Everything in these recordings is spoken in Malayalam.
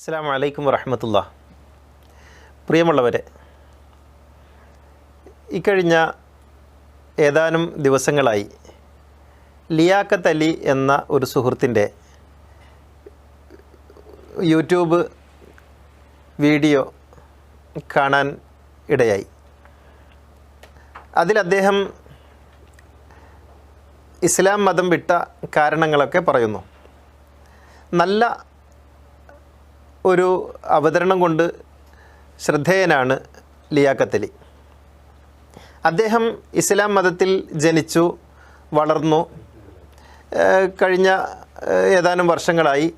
അസ്സാം വലൈക്കും വറഹമത്തുള്ള പ്രിയമുള്ളവരെ ഇക്കഴിഞ്ഞ ഏതാനും ദിവസങ്ങളായി ലിയാക്കത്ത് അലി എന്ന ഒരു സുഹൃത്തിന്റെ യൂട്യൂബ് വീഡിയോ കാണാൻ ഇടയായി. അതിൽ അദ്ദേഹം ഇസ്ലാം മതം വിട്ട കാരണങ്ങളൊക്കെ പറയുന്നു. നല്ല ഒരു അവതരണം കൊണ്ട് ശ്രദ്ധേയനാണ് ലിയാക്കത്തലി അദ്ദേഹം ഇസ്ലാം മതത്തിൽ ജനിച്ചു വളർന്നു കഴിഞ്ഞ ഏതാനും വർഷങ്ങളായി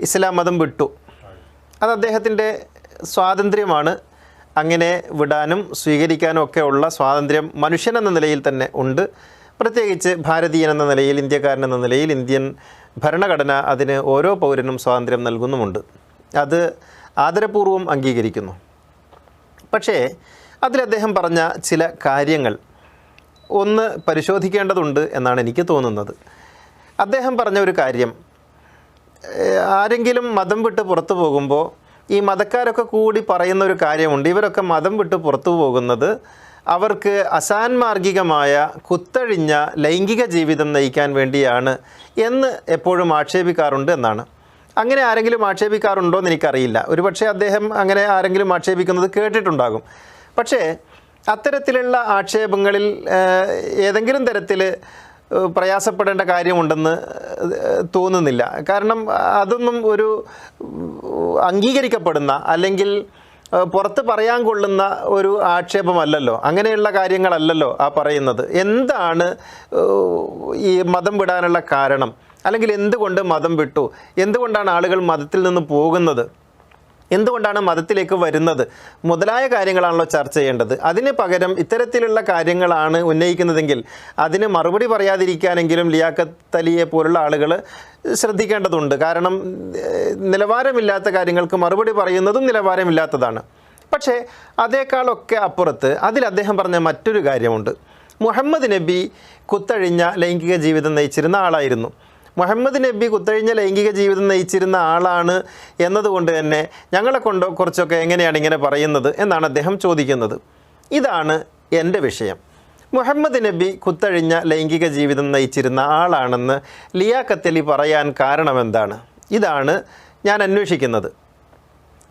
ഇസ്ലാം മതം വിട്ടു. അത് അദ്ദേഹത്തിന്റെ സ്വാതന്ത്ര്യമാണ്. അങ്ങനെ വിടാനും സ്വീകരിക്കാനും ഒക്കെ ഉള്ള സ്വാതന്ത്ര്യം മനുഷ്യനെന്ന നിലയിൽ തന്നെ ഉണ്ട്. പ്രത്യേകിച്ച് ഭാരതീയൻ എന്ന നിലയിൽ ഇന്ത്യക്കാരൻ എന്ന നിലയിൽ ഇന്ത്യൻ ഭരണഘടന അതിന് ഓരോ പൗരനും സ്വാതന്ത്ര്യം നൽകുന്നുമുണ്ട്. അത് ആദരപൂർവം അംഗീകരിക്കുന്നു. പക്ഷേ അതിൽ അദ്ദേഹം പറഞ്ഞ ചില കാര്യങ്ങൾ ഒന്ന് പരിശോധിക്കേണ്ടതുണ്ട് എന്നാണ് എനിക്ക് തോന്നുന്നത്. അദ്ദേഹം പറഞ്ഞ ഒരു കാര്യം ആരെങ്കിലും മതം വിട്ട് പുറത്തു പോകുമ്പോൾ ഈ മതക്കാരൊക്കെ കൂടി പറയുന്ന ഒരു കാര്യമുണ്ട്. ഇവരൊക്കെ മതം വിട്ട് പുറത്തു പോകുന്നത് അവർക്ക് അസാൻമാർഗികമായ കുത്തഴിഞ്ഞ ലൈംഗിക ജീവിതം നയിക്കാൻ വേണ്ടിയാണ് എന്ന് എപ്പോഴും ആക്ഷേപിക്കാറുണ്ട് എന്നാണ്. അങ്ങനെ ആരെങ്കിലും ആക്ഷേപിക്കാറുണ്ടോ എന്ന് എനിക്കറിയില്ല. ഒരുപക്ഷെ അദ്ദേഹം അങ്ങനെ ആരെങ്കിലും ആക്ഷേപിക്കുന്നത് കേട്ടിട്ടുണ്ടാകും. പക്ഷേ അത്തരത്തിലുള്ള ആക്ഷേപങ്ങളിൽ ഏതെങ്കിലും തരത്തിൽ പ്രയാസപ്പെടേണ്ട കാര്യമുണ്ടെന്ന് തോന്നുന്നില്ല. കാരണം അതൊന്നും ഒരു അംഗീകരിക്കപ്പെടുന്ന അല്ലെങ്കിൽ പുറത്ത് പറയാൻ കൊള്ളുന്ന ഒരു ആക്ഷേപമല്ലല്ലോ. അങ്ങനെയുള്ള കാര്യങ്ങളല്ലല്ലോ ആ പറയുന്നത്. എന്താണ് ഈ മതം വിടാനുള്ള കാരണം? അല്ലെങ്കിൽ എന്തുകൊണ്ട് മതം വിട്ടു? എന്തുകൊണ്ടാണ് ആളുകൾ മതത്തിൽ നിന്ന് പോകുന്നത്? എന്തുകൊണ്ടാണ് മതത്തിലേക്ക് വരുന്നത്? മുതലായ കാര്യങ്ങളാണല്ലോ ചർച്ച ചെയ്യേണ്ടത്. അതിന് പകരം ഇത്തരത്തിലുള്ള കാര്യങ്ങളാണ് ഉന്നയിക്കുന്നതെങ്കിൽ അതിന് മറുപടി പറയാതിരിക്കാനെങ്കിലും ലിയാഖത്ത് അലിയെ പോലുള്ള ആളുകൾ ശ്രദ്ധിക്കേണ്ടതുണ്ട്. കാരണം നിലവാരമില്ലാത്ത കാര്യങ്ങൾക്ക് മറുപടി പറയുന്നതും നിലവാരമില്ലാത്തതാണ്. പക്ഷേ അതേക്കാളൊക്കെ അപ്പുറത്ത് അതിൽ അദ്ദേഹം പറഞ്ഞ മറ്റൊരു കാര്യമുണ്ട്. മുഹമ്മദ് നബി കുത്തഴിഞ്ഞ ലൈംഗിക ജീവിതം നയിച്ചിരുന്ന ആളായിരുന്നു. മുഹമ്മദ് നബി കുത്തഴിഞ്ഞ ലൈംഗിക ജീവിതം നയിച്ചിരുന്ന ആളാണ് എന്നതുകൊണ്ട് തന്നെ ഞങ്ങളെ കൊണ്ട് കുറച്ചൊക്കെ എങ്ങനെയാണ് ഇങ്ങനെ പറയുന്നത് എന്നാണ് അദ്ദേഹം ചോദിക്കുന്നത്. ഇതാണ് എന്റെ വിഷയം. മുഹമ്മദ് നബി കുത്തഴിഞ്ഞ ലൈംഗിക ജീവിതം നയിച്ചിരുന്ന ആളാണെന്ന് ലിയാക്കത്തലി പറയാൻ കാരണമെന്താണ്? ഇതാണ് ഞാൻ അന്വേഷിക്കുന്നത്.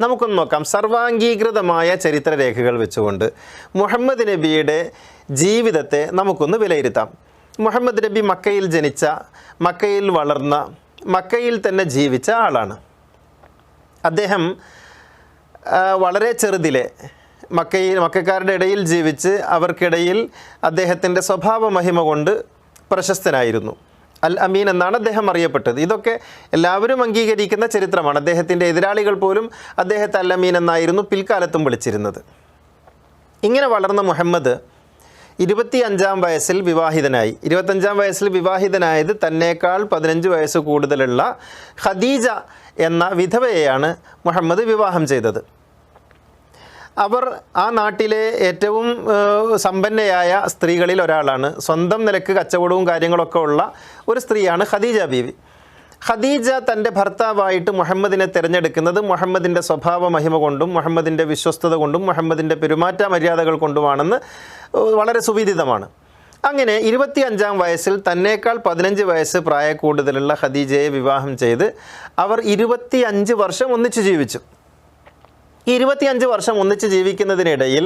നമുക്കൊന്ന് നോക്കാം. സർവാംഗീകൃതമായ ചരിത്രരേഖകൾ വെച്ചുകൊണ്ട് മുഹമ്മദ് നബിയുടെ ജീവിതത്തെ നമുക്കൊന്ന് വിലയിരുത്താം. മുഹമ്മദ് നബി മക്കയിൽ ജനിച്ച മക്കയിൽ വളർന്ന മക്കയിൽ തന്നെ ജീവിച്ച ആളാണ്. അദ്ദേഹം വളരെ ചെറുതിലെ മക്കയിൽ മക്കാരുടെ ഇടയിൽ ജീവിച്ച് അവർക്കിടയിൽ അദ്ദേഹത്തിന്റെ സ്വഭാവ മഹിമ കൊണ്ട് പ്രശസ്തനായിരുന്നു. അൽ അമീൻ എന്നാണ് അദ്ദേഹം അറിയപ്പെട്ടത്. ഇതൊക്കെ എല്ലാവരും അംഗീകരിക്കുന്ന ചരിത്രമാണ്. അദ്ദേഹത്തിന്റെ എതിരാളികൾ പോലും അദ്ദേഹത്തെ അൽ അമീൻ എന്നായിരുന്നു പിൽക്കാലത്തും വിളിച്ചിരുന്നത്. ഇങ്ങനെ വളർന്ന മുഹമ്മദ് ഇരുപത്തി അഞ്ചാം വയസ്സിൽ വിവാഹിതനായി. ഇരുപത്തഞ്ചാം വയസ്സിൽ വിവാഹിതനായത് തന്നേക്കാൾ പതിനഞ്ച് വയസ്സ് കൂടുതലുള്ള ഖദീജ എന്ന വിധവയെയാണ് മുഹമ്മദ് വിവാഹം ചെയ്തത്. അവർ ആ നാട്ടിലെ ഏറ്റവും സമ്പന്നയായ സ്ത്രീകളിൽ ഒരാളാണ്. സ്വന്തം നിലയ്ക്ക് കച്ചവടവും കാര്യങ്ങളൊക്കെ ഉള്ള ഒരു സ്ത്രീയാണ് ഖദീജ ബീവി. ഖദീജ തന്റെ ഭർത്താവായിട്ട് മുഹമ്മദിനെ തിരഞ്ഞെടുക്കുന്നത് മുഹമ്മദിന്റെ സ്വഭാവ മഹിമ കൊണ്ടും മുഹമ്മദിന്റെ വിശ്വസ്തത കൊണ്ടും മുഹമ്മദിന്റെ പെരുമാറ്റ മര്യാദകൾ കൊണ്ടുമാണെന്ന് വളരെ സുവിദിതമാണ്. അങ്ങനെ ഇരുപത്തി അഞ്ചാം വയസ്സിൽ തന്നേക്കാൾ പതിനഞ്ച് വയസ്സ് പ്രായ കൂടുതലുള്ള ഖദീജയെ വിവാഹം ചെയ്ത് അവർ ഇരുപത്തി വർഷം ഒന്നിച്ചു ജീവിച്ചു. ഈ ഇരുപത്തിയഞ്ച് വർഷം ഒന്നിച്ച് ജീവിക്കുന്നതിനിടയിൽ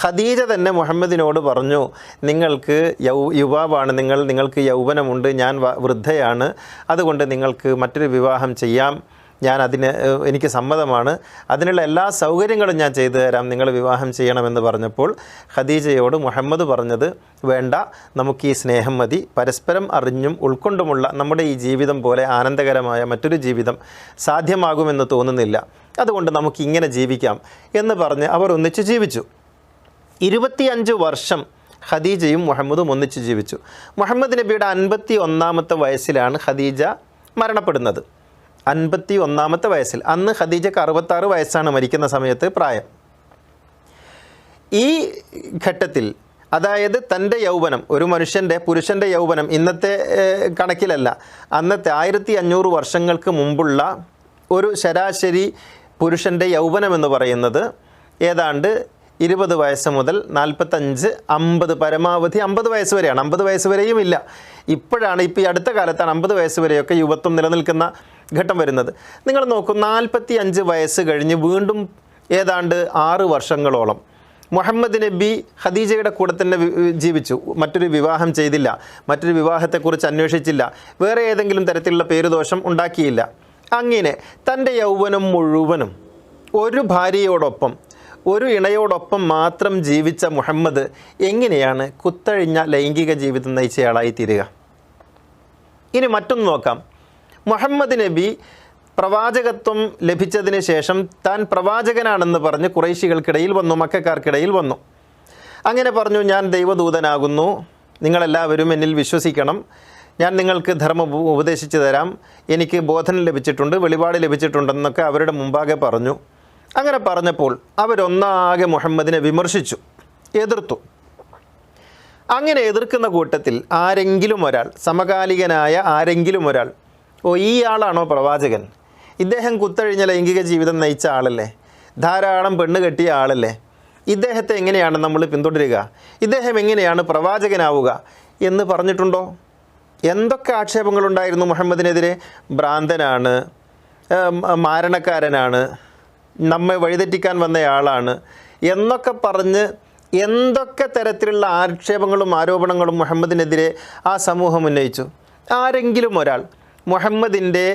ഖദീജ തന്നെ മുഹമ്മദിനോട് പറഞ്ഞു നിങ്ങൾക്ക് യൗ യുവാവാണ് നിങ്ങൾ നിങ്ങൾക്ക് യൗവനമുണ്ട് ഞാൻ വൃദ്ധയാണ് അതുകൊണ്ട് നിങ്ങൾക്ക് മറ്റൊരു വിവാഹം ചെയ്യാം. ഞാൻ അതിന് എനിക്ക് സമ്മതമാണ്. അതിനുള്ള എല്ലാ സൗകര്യങ്ങളും ഞാൻ ചെയ്തു തരാം. നിങ്ങൾ വിവാഹം ചെയ്യണമെന്ന് പറഞ്ഞപ്പോൾ ഖദീജയോട് മുഹമ്മദ് പറഞ്ഞത് വേണ്ട നമുക്ക് ഈ സ്നേഹം മതി. പരസ്പരം അറിഞ്ഞും ഉൾക്കൊണ്ടുമുള്ള നമ്മുടെ ഈ ജീവിതം പോലെ ആനന്ദകരമായ മറ്റൊരു ജീവിതം സാധ്യമാകുമെന്ന് തോന്നുന്നില്ല. അതുകൊണ്ട് നമുക്ക് ഇങ്ങനെ ജീവിക്കാം. എന്ന് പറഞ്ഞ് അവർ ഒന്നിച്ച് ജീവിച്ചു. ഇരുപത്തിയഞ്ച് വർഷം ഖദീജയും മുഹമ്മദും ഒന്നിച്ച് ജീവിച്ചു. മുഹമ്മദ് നബിയുടെ അൻപത്തി ഒന്നാമത്തെ വയസ്സിലാണ് ഖദീജ മരണപ്പെടുന്നത്. അൻപത്തി ഒന്നാമത്തെ വയസ്സിൽ. അന്ന് ഖദീജക്ക് അറുപത്താറ് വയസ്സാണ് മരിക്കുന്ന സമയത്ത് പ്രായം. ഈ ഘട്ടത്തിൽ അതായത് തന്റെ യൗവനം ഒരു മനുഷ്യന്റെ പുരുഷന്റെ യൗവനം ഇന്നത്തെ കണക്കിലല്ല. അന്നത്തെ ആയിരത്തി അഞ്ഞൂറ് വർഷങ്ങൾക്ക് മുമ്പുള്ള ഒരു ശരാശരി പുരുഷന്റെ യൗവനം എന്ന് പറയുന്നത് ഏതാണ്ട് ഇരുപത് വയസ്സ് മുതൽ നാൽപ്പത്തഞ്ച് അമ്പത് പരമാവധി അമ്പത് വയസ്സ് വരെയാണ്. അമ്പത് വയസ്സ് വരെയും ഇല്ല ഇപ്പോഴാണ് ഇപ്പോൾ ഈ അടുത്ത കാലത്താണ് അമ്പത് വയസ്സ് വരെയൊക്കെ യുവത്വം നിലനിൽക്കുന്ന ഘട്ടം വരുന്നത്. നിങ്ങൾ നോക്കൂ നാൽപ്പത്തി അഞ്ച് വയസ്സ് കഴിഞ്ഞ് വീണ്ടും ഏതാണ്ട് ആറ് വർഷങ്ങളോളം മുഹമ്മദ് നബി ഖദീജയുടെ കൂടെ തന്നെ ജീവിച്ചു. മറ്റൊരു വിവാഹം ചെയ്തില്ല. മറ്റൊരു വിവാഹത്തെക്കുറിച്ച് അന്വേഷിച്ചില്ല. വേറെ ഏതെങ്കിലും തരത്തിലുള്ള പേരുദോഷം ഉണ്ടാക്കിയില്ല. അങ്ങനെ തന്റെ യൗവനം മുഴുവനും ഒരു ഭാര്യയോടൊപ്പം ഒരു ഇണയോടൊപ്പം മാത്രം ജീവിച്ച മുഹമ്മദ് എങ്ങനെയാണ് കുത്തഴിഞ്ഞ ലൈംഗിക ജീവിതം നയിച്ചയാളായി തീരുക ഇനി മറ്റൊന്ന് നോക്കാം. മുഹമ്മദ് നബി പ്രവാചകത്വം ലഭിച്ചതിന് ശേഷം താൻ പ്രവാചകനാണെന്ന് പറഞ്ഞ് കുറേശികൾക്കിടയിൽ വന്നു മക്കാർക്കിടയിൽ വന്നു. അങ്ങനെ പറഞ്ഞു ഞാൻ ദൈവദൂതനാകുന്നു. നിങ്ങളെല്ലാവരും എന്നിൽ വിശ്വസിക്കണം. ഞാൻ നിങ്ങൾക്ക് ധർമ്മം ഉപദേശിച്ചു തരാം. എനിക്ക് ബോധനം ലഭിച്ചിട്ടുണ്ട് വെളിപാട് ലഭിച്ചിട്ടുണ്ടെന്നൊക്കെ അവരുടെ മുമ്പാകെ പറഞ്ഞു. അങ്ങനെ പറഞ്ഞപ്പോൾ അവരൊന്നാകെ മുഹമ്മദിനെ വിമർശിച്ചു എതിർത്തു. അങ്ങനെ എതിർക്കുന്ന കൂട്ടത്തിൽ ആരെങ്കിലും ഒരാൾ സമകാലികനായ ആരെങ്കിലും ഒരാൾ ഓ ഈ ആളാണോ പ്രവാചകൻ? ഇദ്ദേഹം കുത്തഴിഞ്ഞ ലൈംഗിക ജീവിതം നയിച്ച ആളല്ലേ? ധാരാളം പെണ്ണ് കെട്ടിയ ആളല്ലേ? ഇദ്ദേഹത്തെ എങ്ങനെയാണ് നമ്മൾ പിന്തുടരുക? ഇദ്ദേഹം എങ്ങനെയാണ് പ്രവാചകനാവുക എന്ന് പറഞ്ഞിട്ടുണ്ടോ? എന്തൊക്കെ ആക്ഷേപങ്ങളുണ്ടായിരുന്നു മുഹമ്മദിനെതിരെ? ഭ്രാന്തനാണ് മാരണക്കാരനാണ് നമ്മെ വഴിതെറ്റിക്കാൻ വന്നയാളാണ് എന്നൊക്കെ പറഞ്ഞ് എന്തൊക്കെ തരത്തിലുള്ള ആക്ഷേപങ്ങളും ആരോപണങ്ങളും മുഹമ്മദിനെതിരെ ആ സമൂഹം ഉന്നയിച്ചു? ആരെങ്കിലും ഒരാൾ മുഹമ്മദിന്റെ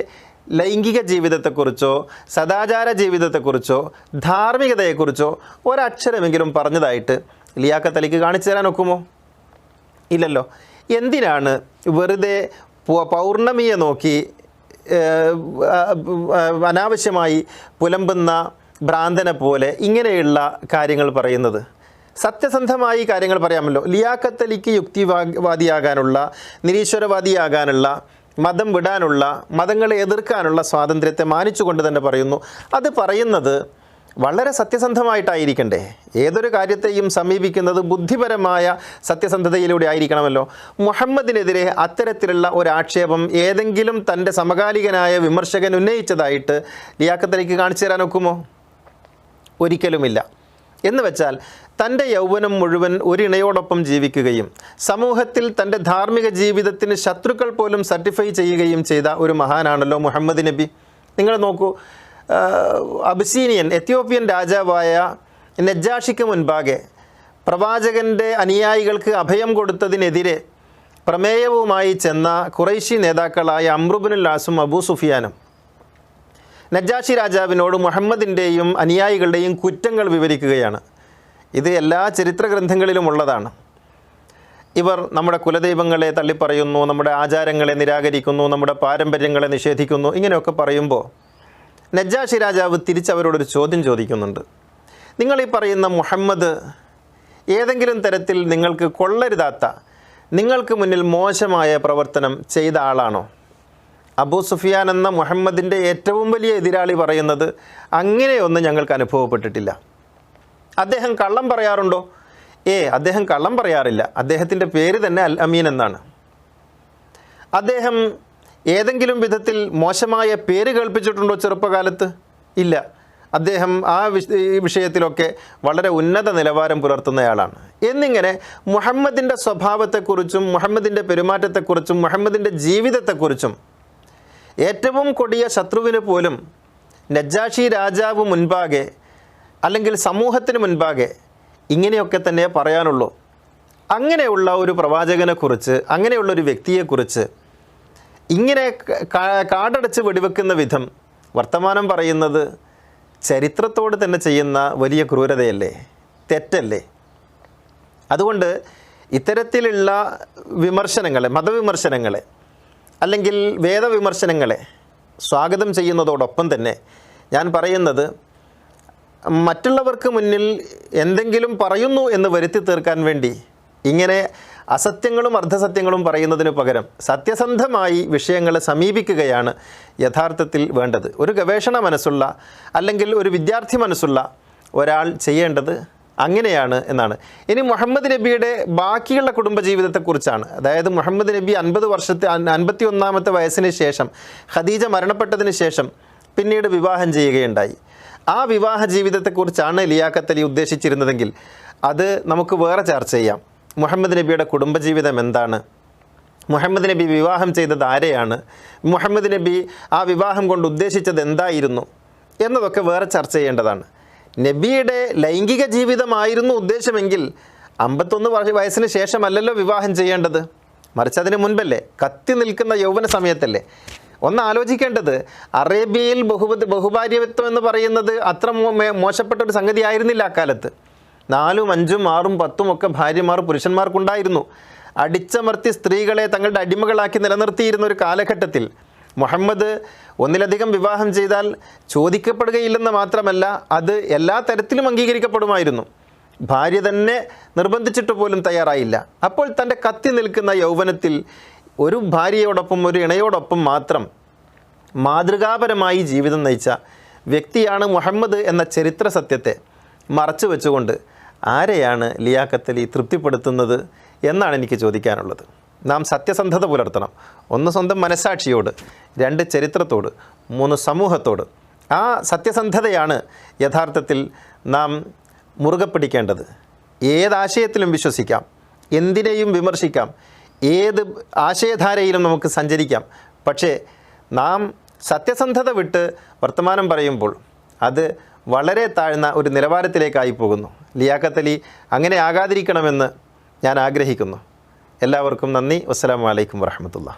ലൈംഗിക ജീവിതത്തെക്കുറിച്ചോ സദാചാര ജീവിതത്തെക്കുറിച്ചോ ധാർമ്മികതയെക്കുറിച്ചോ ഒരക്ഷരമെങ്കിലും പറഞ്ഞതായിട്ട് ലിയാക്കത്തലിക്ക് കാണിച്ചു തരാൻ ഒക്കുമോ? ഇല്ലല്ലോ. എന്തിനാണ് വെറുതെ പൗർണമിയെ നോക്കി അനാവശ്യമായി പുലമ്പുന്ന ഭ്രാന്തനെ പോലെ ഇങ്ങനെയുള്ള കാര്യങ്ങൾ പറയുന്നത്? സത്യസന്ധമായി കാര്യങ്ങൾ പറയാമല്ലോ. ലിയാക്കത്തലിക്ക് യുക്തിവാദിയാകാനുള്ള നിരീശ്വരവാദിയാകാനുള്ള മതം വിടാനുള്ള മതങ്ങളെ എതിർക്കാനുള്ള സ്വാതന്ത്ര്യത്തെ മാനിച്ചുകൊണ്ട് തന്നെ പറയുന്നു. അത് പറയുന്നത് വളരെ സത്യസന്ധമായിട്ടായിരിക്കണ്ടേ? ഏതൊരു കാര്യത്തെയും സമീപിക്കുന്നത് ബുദ്ധിപരമായ സത്യസന്ധതയിലൂടെ ആയിരിക്കണമല്ലോ. മുഹമ്മദിനെതിരെ അത്തരത്തിലുള്ള ഒരു ആക്ഷേപം ഏതെങ്കിലും തന്റെ സമകാലികനായ വിമർശകൻ ഉന്നയിച്ചതായിട്ട് ലിയാക്കത്തിലേക്ക് കാണിച്ചു തരാൻ ഒക്കുമോ? ഒരിക്കലുമില്ല. എന്ന് വെച്ചാൽ തന്റെ യൗവനം മുഴുവൻ ഒരിണയോടൊപ്പം ജീവിക്കുകയും സമൂഹത്തിൽ തന്റെ ധാർമ്മിക ജീവിതത്തിന് ശത്രുക്കൾ പോലും സർട്ടിഫൈ ചെയ്യുകയും ചെയ്ത ഒരു മഹാനാണല്ലോ മുഹമ്മദ് നബി. നിങ്ങൾ നോക്കൂ അബ്സീനിയൻ എത്യോപ്യൻ രാജാവായ നജ്ജാഷിക്ക് മുൻപാകെ പ്രവാചകന്റെ അനുയായികൾക്ക് അഭയം കൊടുത്തതിനെതിരെ പ്രമേയവുമായി ചെന്ന കുറൈശി നേതാക്കളായ അമ്രുബിനുൽ ലാസും അബൂ സുഫിയാനും നജ്ജാഷി രാജാവിനോട് മുഹമ്മദിന്റെയും അനുയായികളുടെയും കുറ്റങ്ങൾ വിവരിക്കുകയാണ്. ഇത് എല്ലാ ചരിത്ര ഗ്രന്ഥങ്ങളിലും ഉള്ളതാണ്. ഇവർ നമ്മുടെ കുലദൈവങ്ങളെ തള്ളിപ്പറയുന്നു നമ്മുടെ ആചാരങ്ങളെ നിരാകരിക്കുന്നു നമ്മുടെ പാരമ്പര്യങ്ങളെ നിഷേധിക്കുന്നു ഇങ്ങനെയൊക്കെ പറയുമ്പോൾ നജാഷി രാജാവ് തിരിച്ചവരോടൊരു ചോദ്യം ചോദിക്കുന്നുണ്ട്. നിങ്ങൾ ഈ പറയുന്ന മുഹമ്മദ് ഏതെങ്കിലും തരത്തിൽ നിങ്ങൾക്ക് കൊള്ളരുതാത്ത നിങ്ങൾക്ക് മുന്നിൽ മോശമായ പ്രവർത്തനം ചെയ്ത ആളാണോ? അബൂ സുഫിയാൻ എന്ന മുഹമ്മദിന്റെ ഏറ്റവും വലിയ എതിരാളി പറയുന്നത് അങ്ങനെയൊന്നും ഞങ്ങൾക്ക് അനുഭവപ്പെട്ടിട്ടില്ല. അദ്ദേഹം കള്ളം പറയാറുണ്ടോ? ഏ അദ്ദേഹം കള്ളം പറയാറില്ല. അദ്ദേഹത്തിന്റെ പേര് തന്നെ അൽ അമീൻ എന്നാണ്. അദ്ദേഹം ഏതെങ്കിലും വിധത്തിൽ മോശമായ പേര് കേൾപ്പിച്ചിട്ടുണ്ടോ ചെറുപ്പകാലത്ത്? ഇല്ല. അദ്ദേഹം ആ വിഷയത്തിലൊക്കെ വളരെ ഉന്നത നിലവാരം പുലർത്തുന്നയാളാണ്. എന്നിങ്ങനെ മുഹമ്മദിന്റെ സ്വഭാവത്തെക്കുറിച്ചും മുഹമ്മദിന്റെ പെരുമാറ്റത്തെക്കുറിച്ചും മുഹമ്മദിന്റെ ജീവിതത്തെക്കുറിച്ചും ഏറ്റവും കൊടിയ ശത്രുവിന് പോലും നജാഷി രാജാവ് മുൻപാകെ അല്ലെങ്കിൽ സമൂഹത്തിന് മുൻപാകെ ഇങ്ങനെയൊക്കെ തന്നെ പറയാനുള്ളൂ. അങ്ങനെയുള്ള ഒരു പ്രവാചകനെക്കുറിച്ച് അങ്ങനെയുള്ള ഒരു വ്യക്തിയെക്കുറിച്ച് ഇങ്ങനെ കാടടച്ച് വെടിവെക്കുന്ന വിധം വർത്തമാനം പറയുന്നത് ചരിത്രത്തോട് തന്നെ ചെയ്യുന്ന വലിയ ക്രൂരതയല്ലേ? തെറ്റല്ലേ? അതുകൊണ്ട് ഇത്തരത്തിലുള്ള വിമർശനങ്ങളെ മതവിമർശനങ്ങളെ അല്ലെങ്കിൽ വേദവിമർശനങ്ങളെ സ്വാഗതം ചെയ്യുന്നതോടൊപ്പം തന്നെ ഞാൻ പറയുന്നത് മറ്റുള്ളവർക്ക് മുന്നിൽ എന്തെങ്കിലും പറയുന്നു എന്ന് വരുത്തി തീർക്കാൻ വേണ്ടി ഇങ്ങനെ അസത്യങ്ങളും അർദ്ധസത്യങ്ങളും പറയുന്നതിന് പകരം സത്യസന്ധമായി വിഷയങ്ങളെ സമീപിക്കുകയാണ് യഥാർത്ഥത്തിൽ വേണ്ടത്. ഒരു ഗവേഷണ മനസ്സുള്ള അല്ലെങ്കിൽ ഒരു വിദ്യാർത്ഥി മനസ്സുള്ള ഒരാൾ ചെയ്യേണ്ടത് അങ്ങനെയാണ് എന്നാണ്. ഇനി മുഹമ്മദ് നബിയുടെ ബാക്കിയുള്ള കുടുംബജീവിതത്തെക്കുറിച്ചാണ്. അതായത് മുഹമ്മദ് നബി അൻപത് വർഷത്തെ അൻപത്തി ഒന്നാമത്തെ വയസ്സിന് ശേഷം ഖദീജ മരണപ്പെട്ടതിന് ശേഷം പിന്നീട് വിവാഹം ചെയ്യുകയുണ്ടായി. ആ വിവാഹ ജീവിതത്തെക്കുറിച്ചാണ് ലിയാഖത്ത് അലി ഉദ്ദേശിച്ചിരുന്നതെങ്കിൽ അത് നമുക്ക് വേറെ ചർച്ച ചെയ്യാം. മുഹമ്മദ് നബിയുടെ കുടുംബജീവിതം എന്താണ്? മുഹമ്മദ് നബി വിവാഹം ചെയ്തത് ആരെയാണ്? മുഹമ്മദ് നബി ആ വിവാഹം കൊണ്ട് ഉദ്ദേശിച്ചത് എന്തായിരുന്നു? എന്നതൊക്കെ വേറെ ചർച്ച ചെയ്യേണ്ടതാണ്. നബിയുടെ ലൈംഗിക ജീവിതമായിരുന്നു ഉദ്ദേശമെങ്കിൽ അമ്പത്തൊന്ന് വയസ്സിന് ശേഷമല്ലല്ലോ വിവാഹം ചെയ്യേണ്ടത്. മറിച്ച് അതിന് മുൻപല്ലേ കത്തി നിൽക്കുന്ന യൗവന സമയത്തല്ലേ? ഒന്ന് ആലോചിക്കേണ്ടത് അറേബ്യയിൽ ബഹുപതി ബഹുഭാര്യത്വം എന്ന് പറയുന്നത് അത്ര മോശപ്പെട്ട ഒരു സംഗതി ആയിരുന്നില്ല അക്കാലത്ത്. നാലും അഞ്ചും ആറും പത്തും ഒക്കെ ഭാര്യമാർ പുരുഷന്മാർക്കുണ്ടായിരുന്നു. അടിച്ചമർത്തി സ്ത്രീകളെ തങ്ങളുടെ അടിമകളാക്കി നിലനിർത്തിയിരുന്ന ഒരു കാലഘട്ടത്തിൽ മുഹമ്മദ് ഒന്നിലധികം വിവാഹം ചെയ്താൽ ചോദിക്കപ്പെടുകയില്ലെന്ന് മാത്രമല്ല അത് എല്ലാ തരത്തിലും അംഗീകരിക്കപ്പെടുമായിരുന്നു. ഭാര്യ തന്നെ നിർബന്ധിച്ചിട്ട് പോലും തയ്യാറായില്ല. അപ്പോൾ തന്റെ കത്തി നിൽക്കുന്ന യൗവനത്തിൽ ഒരു ഭാര്യയോടൊപ്പം ഒരു ഇണയോടൊപ്പം മാത്രം മാതൃകാപരമായി ജീവിതം നയിച്ച വ്യക്തിയാണ് മുഹമ്മദ് എന്ന ചരിത്ര സത്യത്തെ മറച്ചു വെച്ചുകൊണ്ട് ആരെയാണ് ലിയാക്കത്തലി തൃപ്തിപ്പെടുത്തുന്നത് എന്നാണ് എനിക്ക് ചോദിക്കാനുള്ളത്. നാം സത്യസന്ധത പുലർത്തണം. ഒന്ന് സ്വന്തം മനസ്സാക്ഷിയോട് രണ്ട് ചരിത്രത്തോട് മൂന്ന് സമൂഹത്തോട്. ആ സത്യസന്ധതയാണ് യഥാർത്ഥത്തിൽ നാം മുറുകെ പിടിക്കേണ്ടത്. ഏതാശയത്തിലും വിശ്വസിക്കാം എന്തിനേയും വിമർശിക്കാം ഏത് ആശയധാരയിലും നമുക്ക് സഞ്ചരിക്കാം. പക്ഷേ നാം സത്യസന്ധത വിട്ട് വർത്തമാനം പറയുമ്പോൾ അത് വളരെ താഴ്ന്ന ഒരു നിലവാരത്തിലേക്കായി പോകുന്നു. ലിയാക്കത്തലി അങ്ങനെ ആകാതിരിക്കണമെന്ന് ഞാൻ ആഗ്രഹിക്കുന്നു. എല്ലാവർക്കും നന്ദി. വസ്സലാമലൈക്കും അലൈക്കും വറഹമത്തുള്ള